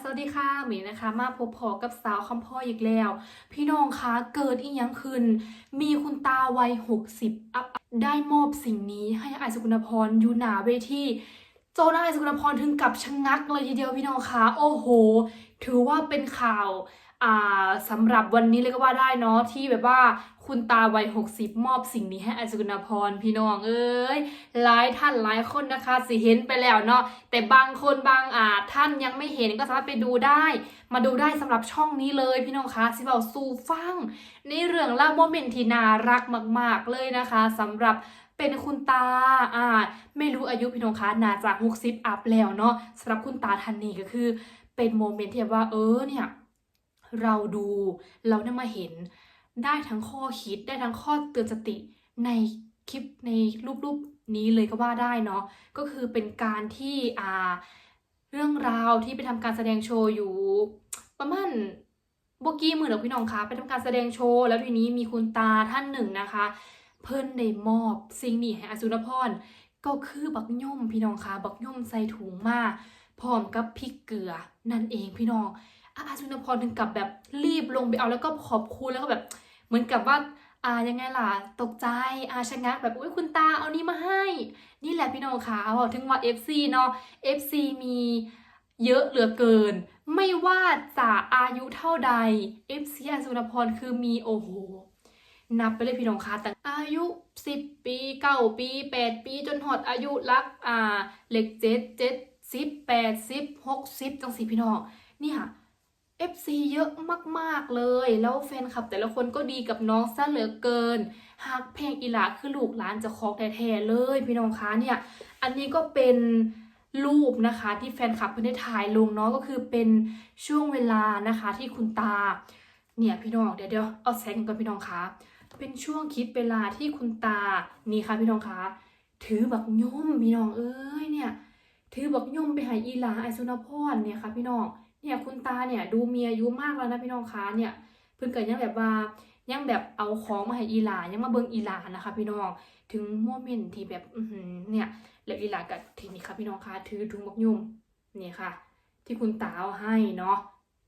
สวัสดีค่ะหมีนะคะ มาพบพอกับสาวคำพ่ออีกแล้ว พี่น้องคะเกิดอีกยังขึ้นมีคุณตาวัย 60 อัพได้มอบสิ่งนี้ให้อายสกุลพรอยู่หนาเวทีโจนายสกุลพรถึงกับชะงักเลยทีเดียวพี่น้องคะโอ้โห ถือว่าเป็นข่าวอ่าสำหรับวันนี้เลยก็ว่าได้เนาะที่แบบว่า คุณตาวัย 60 มอบสิ่งนี้ให้อายสกุลพรพี่น้องเอ้ยหลายท่านหลายคนนะคะสิเห็นไปแล้วเนาะแต่บางคนบางอาจท่านยังไม่เห็นก็สามารถไปดูได้ มาดูได้สำหรับช่องนี้เลยพี่น้องคะสิเบาสู่ฟัง ในเรื่องเล่าโมเมนต์ที่น่ารักมาก ๆเลยนะคะสำหรับเป็นคุณตาอ่าไม่รู้อายุพี่น้องคะน่าจะ60อัพแล้วเนาะสำหรับคุณตาท่านนี้ก็คือ เป็นโมเมนต์ที่ว่าเออเนี่ยเราดูเราได้มาเห็น ได้ทั้งข้อคิดได้ทั้งข้อเตือนสติในคลิปในรูปๆนี้เลยก็ว่าได้เนาะก็คือเป็นการที่อ่าเรื่องราวที่ไปทำการแสดงโชว์อยู่ ประมาณบกี้มือหรอพี่น้องคะไปทำการแสดงโชว์แล้วทีนี้มีคุณตาท่านหนึ่งนะคะ เพิ่นได้มอบสิ่งนี้ให้อสุนพรก็คือบักย่อมพี่น้องคะบักย่อมใส่ถุงมาพร้อมกับพริกเกลือนั่นเองพี่น้องอาอาชุนพรถึงกับแบบรีบลงไปเอาแล้วก็ขอบคุณแล้วก็แบบ เหมือนกับว่าอ่ายังไงล่ะ ตกใจอาชะงักแบบอุ้ยคุณตาเอานี่มาให้ นี่แหละพี่น้องคะบอกถึงว่า FC เนาะ FC มีเยอะเหลือเกิน ไม่ว่าจะอายุเท่าใด FC อาชุนพรคือมีโอ้โห นับไปเลยพี่น้องคะแต่อายุ 10 ปี9ปี8ปีจนหอดอายุรักอ่าเหลขเจ็ดเจ็ดสิบแปดสิบหกสิบจังสีพี่น้องนี่ย FC เยอะมากๆเลย แล้วแฟนคลับแต่ละคนก็ดีกับน้องซะเหลือเกินหากเพลงอีหลาคือลูกหลานจะคองแท้ๆเลย พี่น้องคะเนี่ย อันนี้ก็เป็นรูปนะคะที่แฟนคลับเพิ่นได้ถ่ายลงเนาะก็คือเป็นช่วงเวลานะคะที่คุณตา เนี่ยพี่น้องเดี๋ยวเดี๋ยวเอาแสงก่อนพี่น้องคะเป็นช่วงคลิปเวลาที่คุณตานี่ค่ะพี่น้องคะถือบักย่อมพี่น้องเอ้ยเนี่ย ถือบักย่อมไปหาอีหลาไอซุนพรเนี่ยค่ะพี่น้อง เนี่ยคุณตาเนี่ยดูมีอายุมากแล้วนะพี่น้องคะเนี่ยเพิ่นเกิดยังแบบว่ายังแบบเอาของมาให้อีหลายังมาเบิ่งอีหลานะคะ พี่น้องถึงโมเมนต์ที่แบบอืเนี่ยแล้วอีหลากับทีนี้ค่ะพี่น้องคะถือถุงบักยุ่มเนี่ยค่ะ ที่คุณตาเอาให้เนาะ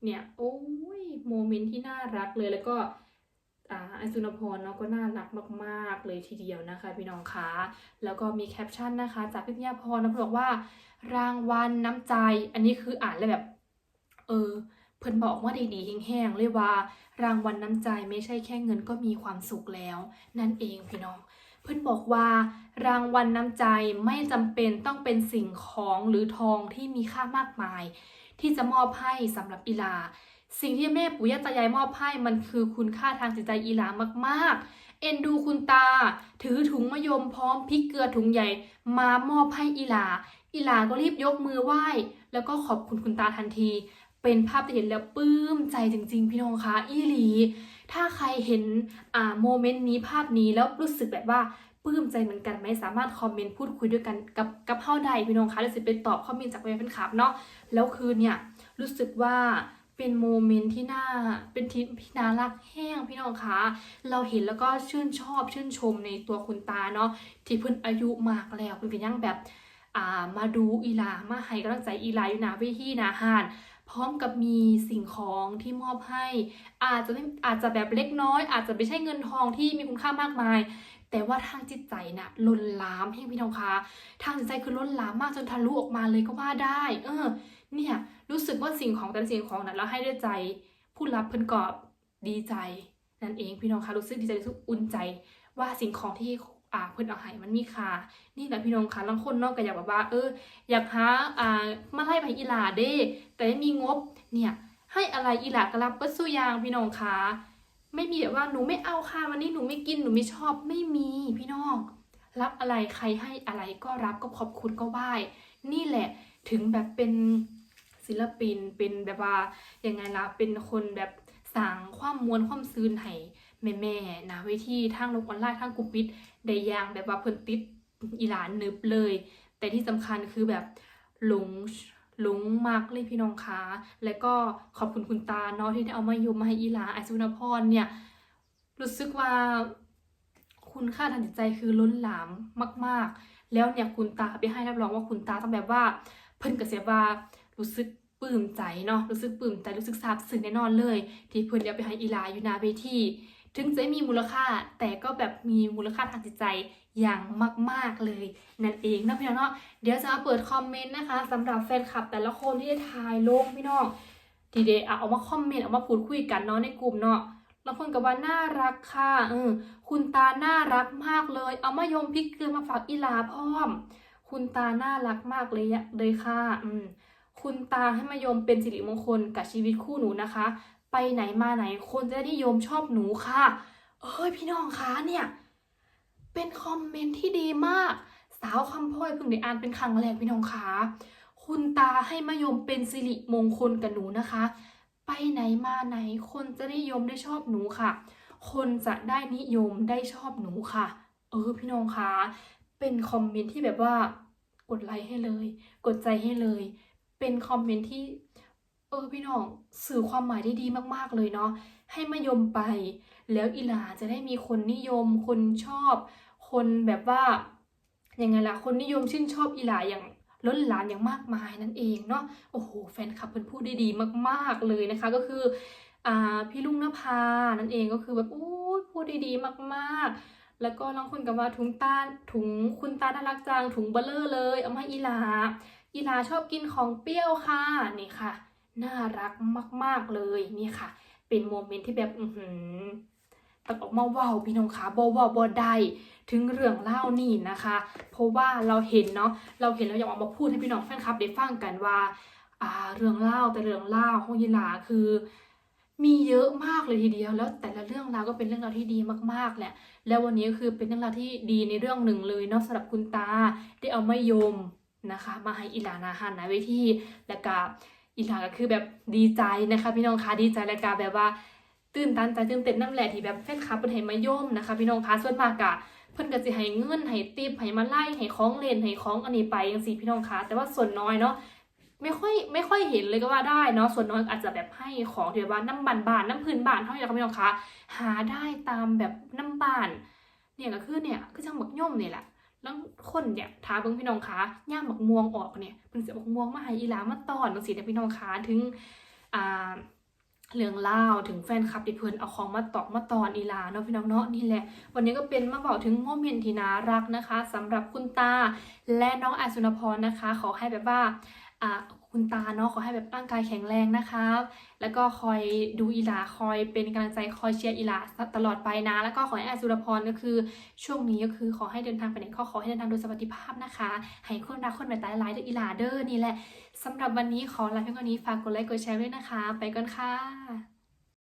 เนี่ยโอ้ยโมเมนต์ที่น่ารักเลยแล้วก็อ่าไอซุนพรเนาะก็น่ารักมากๆเลยทีเดียวนะคะ พี่น้องคะแล้วก็มีแคปชั่นนะคะ จากพี่พิยาพรนะบอกว่ารางวัลน้ำใจ อันนี้คืออ่านแล้วแบบ ออ เพิ่นบอกว่าดีๆแห้งๆเลยว่า รางวัลน้ำใจไม่ใช่แค่เงินก็มีความสุขแล้ว นั่นเองพี่น้อง เพิ่อนบอกว่ารางวัลน้ำใจไม่จำเป็นต้องเป็นสิ่งของหรือทองที่มีค่ามากมาย ที่จะมอบให้สำหรับอีลา สิ่งที่แม่ปู่ย่าตายายมอบให้มันคือคุณค่าทางจิตใจอีหลามากๆ เอ็นดูคุณตา ถือถุงมะยมพร้อมพริกเกลือถุงใหญ่มามอบให้อีหลาอีหลาก็รีบยกมือไหว้ แล้วก็ขอบคุณคุณตาทันที เป็นภาพที่เห็นแล้วปลื้มใจจริง ๆ พี่น้องคะอีหลี ถ้าใครเห็นอ่าโมเมนต์นี้ภาพนี้แล้วรู้สึกแบบว่าปลื้มใจเหมือนกันไหมสามารถคอมเมนต์พูดคุยด้วยกันกับกับเฮาใดพี่น้องคะหรือสิเป็นตอบคอมเมนต์จากแฟนคลับเนาะแล้วคือเนี่ยรู้สึกว่าเป็นโมเมนต์ที่น่าเป็นที่ที่นารักแห้งพี่น้องคะเราเห็นแล้วก็ชื่นชอบชื่นชมในตัวคุณตาเนาะที่เพิ่นอายุมากแล้วเพิ่นก็ยังแบบอ่ามาดูอีลามาให้กำลังใจอีลาอยู่หนาเวทีหนาหาน พร้อมกับมีสิ่งของที่มอบให้ อาจจะไม่อาจจะแบบเล็กน้อย อาจจะไม่ใช่เงินทองที่มีคุณค่ามากมาย แต่ว่าทางจิตใจนะล้นหลามให้พี่น้องคะทางจิตใจคือล้นหลามมากจนทะลุออกมาเลยก็ว่าได้ เออ เนี่ยรู้สึกว่าสิ่งของแต่สิ่งของนั้นเราให้ด้วยใจผู้รับเพิ่นก็ดีใจนั่นเองพี่น้องคะรู้สึกดีใจรู้สึกอุ่นใจว่าสิ่งของที่ อ่าเพิ่นเอาให้มันมีค่านี่แหละพี่น้องคะบางคนเนอกก็อยากแบบว่า เออ อยากหาอ่ามาไล่ไปอีหลาเด้ แต่ไม่มีงบเนี่ยให้อะไรอีหลากรับก็สู้ยางพี่น้องคะไม่มีแบบว่าหนูไม่เอาค่ะวันนี้หนูไม่กินหนูไม่ชอบไม่มีพี่น้อง รับอะไรใครให้อะไรก็รับก็ขอบคุณก็ไหว้นี่แหละถึงแบบเป็นศิลปินเป็นแบบว่ายังไงล่ะเป็นคนแบบสร้างความมวลความซื่นให้ แม่แม่ๆนะเวทีทางโลกออนไลน์ทางกลุ่มปิดได้ยางแบบว่าเพิ่นติดอีหลานนึบเลย แต่ที่สำคัญคือแบบหลงหลงมากเลยพี่น้องคะและก็ขอบคุณคุณตาเนาะที่ได้เอามายมมาให้อีหลาไอซุนพรเนี่ยรู้สึกว่าคุณค่าทางจิตใจคือล้นหลามมาก ๆ แล้วเนี่ยคุณตาไปให้รับรองว่าคุณตาต้องแบบว่าเพิ่นกระเสียว่ารู้สึกปลื้มใจเนาะรู้สึกปลื้มใจรู้สึกซาบซึ้งแน่นอนเลย ที่เพิ่นเดียวไปให้อีลาอยู่นาเวที ถึงจะมีมูลค่าแต่ก็แบบมีมูลค่าทางจิตใจอย่างมาก ๆ เลย นั่นเองนะพี่น้องเนาะเดี๋ยวจะมาเปิดคอมเมนต์นะคะสำหรับแฟนคลับแต่ละคนที่ได้ถ่ายลงพี่น้องที่ได้เอามาคอมเมนต์เอามาพูดคุยกันเนาะในกลุ่มเนาะแล้วคนกับว่าน่ารักค่ะเออคุณตาน่ารักมากเลย เอามายมพริกเกลือมาฝากอีลาพร้อม คุณตาน่ารักมากเลยเลยค่ะ อืมคุณตาให้มายมเป็นสิริมงคลกับชีวิตคู่หนูนะคะ ไปไหนมาไหนคนจะได้นิยมชอบหนูค่ะ เอ้ยพี่น้องคะเนี่ย เป็นคอมเมนต์ที่ดีมาก สาวคำพ่อยเพิ่งได้อ่านเป็นครั้งแรกพี่น้องคะคุณตาให้มายมเป็นสิริมงคลกับหนูนะคะ ไปไหนมาไหนคนจะได้นิยมได้ชอบหนูค่ะ คนจะได้นิยมได้ชอบหนูค่ะ เออพี่น้องคะเป็นคอมเมนต์ที่แบบว่ากดไลค์ให้เลย กดใจให้เลย เป็นคอมเมนต์ที่ เออพี่น้องสื่อความหมายได้ดีมากๆเลยเนาะให้มายมไป แล้วอีหลาจะได้มีคนนิยม คนชอบ คนแบบว่ายังไงล่ะคนนิยมชื่นชอบอีหลาอย่างล้นหลามอย่างมากมายนั่นเองเนาะโอ้โหแฟนคลับเพิ่นพูดได้ดีมากๆเลยนะคะ ก็คืออ่าพี่ลุงนภานั่นเองก็คือแบบโอ้พูดได้ดีมากๆ แล้วก็น้องคนกับว่าถุงตาถุงคุณตาน่ารักจังถุงเบลเลอร์เลย เอามาอีหลา อีลาชอบกินของเปรี้ยวค่ะนี่ค่ะ น่ารักมาก ๆเลยนี่ค่ะ เป็นโมเมนต์ที่แบบอือหือตักออกมาว้าวพี่น้องคะบ่เว้าบ่ได้ถึงเรื่องเล่านี่นะคะ เพราะว่าเราเห็นเนาะเราเห็นเราอยากออกมาพูดให้พี่น้องแฟนคลับได้ฟังกันว่าอ่า เรื่องเล่าแต่เรื่องเล่าของยีหลาคือ มีเยอะมากเลยทีเดียว แล้วแต่ละเรื่องราวก็เป็นเรื่องราวที่ดีมากๆแหละ แล้ววันนี้ก็คือเป็นเรื่องราวที่ดีในเรื่องหนึ่งเลยเนาะสำหรับคุณตาได้เอาไมายมนะคะ มาให้อีหลานาหันนะเวทีแล้วก็ อีหลาก็คือแบบดีใจนะคะ พี่น้องคะดีใจแล้วก็แบบว่าตื่นตันใจตื่นเต้นน้ำแหละที่แบบแฟนคลับเพิ่นให้มาย่มนะคะ พี่น้องคะส่วนมากอะเพิ่นก็สิให้เงินให้ติปให้มาไล่ให้ของเล่นให้ของอันนี้ไปจังซี่พี่น้องคะแต่ว่าส่วนน้อยเนาะไม่ค่อยไม่ค่อยเห็นเลยก็ว่าได้เนาะส่วนน้อยอาจจะแบบให้ของที่แบบว่าน้ำบานบานน้ำพื้นบานเท่านี้แหละค่ะพี่น้องคะหาได้ตามแบบน้ำบานเนี่ยก็คือเนี่ยคือจังหมักย่อมเนี่ยแหละ แล้วคนเนี่ยท้าเบิ่งพี่น้องคะย่ามหมักม่วงออกเนี่ยเพิ่นสิเอาหมักม่วงมาให้อีหลามาตอนจังซี่นะพี่น้องคะถึงอ่าเรื่องเล่าถึงแฟนคลับที่เพื่อนเอาของมาตอกมาตอนอีลาเนาะพี่น้องเนาะนี่แหละ วันนี้ก็เป็นมาบอกถึงโมเมนต์ที่น่ารักนะคะสำหรับคุณตา และน้องอาสุนพรนะคะ ขอให้แบบว่าอ่า คุณตาเนาะขอให้แบบร่างกายแข็งแรงนะคะแล้วก็คอยดูอีหลาคอยเป็นกำลังใจคอยเชียร์อีหลาตลอดไปนะ แล้วก็ขอให้อาสุรพรก็คือ ช่วงนี้ก็คือขอให้เดินทางไปไหนก็ขอให้เดินทางโดยสวัสดิภาพนะคะให้คนรักคนแบบตายหลายเดออีหลาเดอนี่แหละสำหรับวันนี้ขอลาเพียงเท่านี้ฝากกดไลค์กดแชร์ด้วยนะคะ ไปก่อนค่ะ